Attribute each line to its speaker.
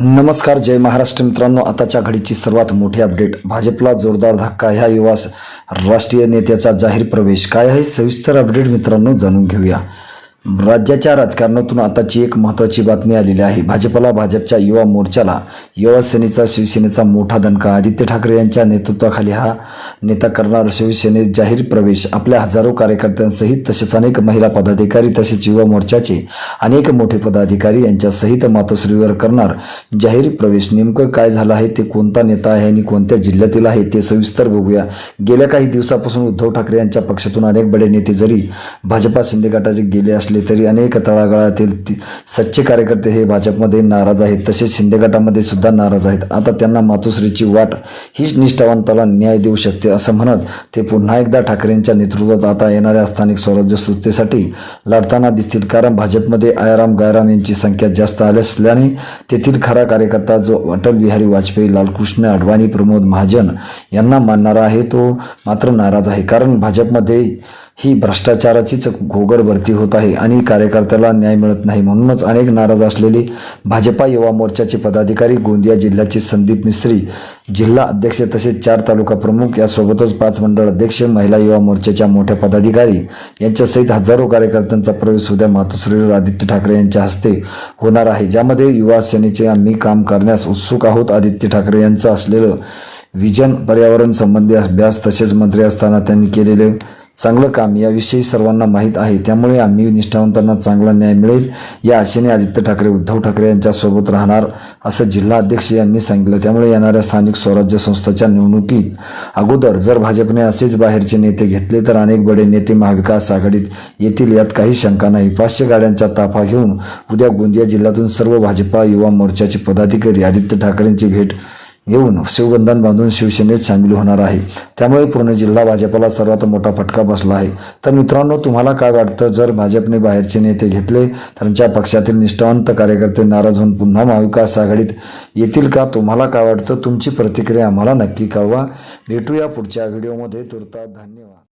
Speaker 1: नमस्कार जय महाराष्ट्र मित्रांनो. आताच्या घडीची सर्वात मोठी अपडेट. भाजपला जोरदार धक्का ह्या युवा राष्ट्रीय नेत्याचा जाहीर प्रवेश. काय आहे सविस्तर अपडेट मित्रांनो जाणून घेऊया. राज्याच्या राजकारणातून आताची एक महत्त्वाची बातमी आलेली आहे. भाजपला भाजपच्या युवा मोर्चाला युवा सेनेचा शिवसेनेचा मोठा दणका. आदित्य ठाकरे यांच्या नेतृत्वाखाली हा नेता करणार शिवसेनेत जाहीर प्रवेश. आपल्या हजारो कार्यकर्त्यांसहित तसेच अनेक महिला पदाधिकारी तसेच युवा मोर्चाचे अनेक मोठे पदाधिकारी यांच्यासहित मातोश्रीवर करणार जाहीर प्रवेश. नेमकं काय झालं आहे? ते कोणता नेता आहे आणि कोणत्या जिल्ह्यातील आहे? ते सविस्तर बघूया. गेल्या काही दिवसापासून उद्धव ठाकरे यांच्या पक्षातून अनेक बडे नेते जरी भाजपा शिंदे गटाचे गेले असले तरी अनेक तळागाळातील सच्चे कार्यकर्ते हे भाजपमध्ये नाराज आहेत. तसेच शिंदे गटामध्ये सुद्धा नाराज आहेत. आता त्यांना मातोश्रीची वाट हीच निष्ठावंताला न्याय देऊ शकते असं म्हणत ते पुन्हा एकदा ठाकरेंच्या नेतृत्वात आता येणाऱ्या स्थानिक स्वराज्य संस्थेसाठी लढताना दिसतील. कारण भाजपमध्ये आयाराम गायराम यांची संख्या जास्त आली असल्याने तेथील खरा कार्यकर्ता जो अटल बिहारी वाजपेयी लालकृष्ण अडवाणी प्रमोद महाजन यांना मानणारा आहे तो मात्र नाराज आहे. कारण भाजपमध्ये ही भ्रष्टाचाराचीच घोगर भरती होत आहे आणि कार्यकर्त्याला न्याय मिळत नाही. म्हणूनच अनेक नाराज असलेले भाजपा युवा मोर्चाचे पदाधिकारी गोंदिया जिल्ह्याचे संदीप मिस्त्री जिल्हा अध्यक्ष तसेच चार तालुका प्रमुख यासोबतच पाच मंडळ अध्यक्ष महिला युवा मोर्चाच्या मोठ्या पदाधिकारी यांच्यासहित हजारो कार्यकर्त्यांचा प्रवेश उद्या मातोश्रीवर आदित्य ठाकरे यांच्या हस्ते होणार आहे. ज्यामध्ये युवा सेनेचे आम्ही काम करण्यास उत्सुक आहोत. आदित्य ठाकरे यांचं असलेलं विजन पर्यावरण संबंधी अभ्यास तसेच मंत्री असताना त्यांनी केलेले चांगलं काम याविषयी सर्वांना माहीत आहे. त्यामुळे आम्ही निष्ठावंतांना चांगला न्याय मिळेल. या आशेने आदित्य ठाकरे उद्धव ठाकरे यांच्यासोबत राहणार असं जिल्हा अध्यक्ष यांनी सांगितलं. त्यामुळे येणाऱ्या स्थानिक स्वराज्य संस्थाच्या निवडणुकीत अगोदर जर भाजपने असेच बाहेरचे नेते घेतले तर अनेक बडे नेते महाविकास आघाडीत येतील यात काही शंका नाही. पाचशे गाड्यांचा ताफा घेऊन उद्या गोंदिया जिल्ह्यातून सर्व भाजपा युवा मोर्चाचे पदाधिकारी आदित्य ठाकरेंची भेट येऊन शिवबंधन बांधून शिवसेनेत सामील होणार आहे. त्यामुळे पूर्ण जिल्हा भाजपला सर्वात मोठा फटका बसला आहे. तर मित्रांनो तुम्हाला काय वाटतं? जर भाजपने बाहेरचे नेते घेतले तर त्यांच्या पक्षातील निष्ठावंत कार्यकर्ते नाराज होऊन पुन्हा महाविकास आघाडीत येतील का? तुम्हाला काय वाटतं? तुमची प्रतिक्रिया आम्हाला नक्की कळवा. भेटूया पुढच्या व्हिडिओमध्ये. तुर्ता धन्यवाद.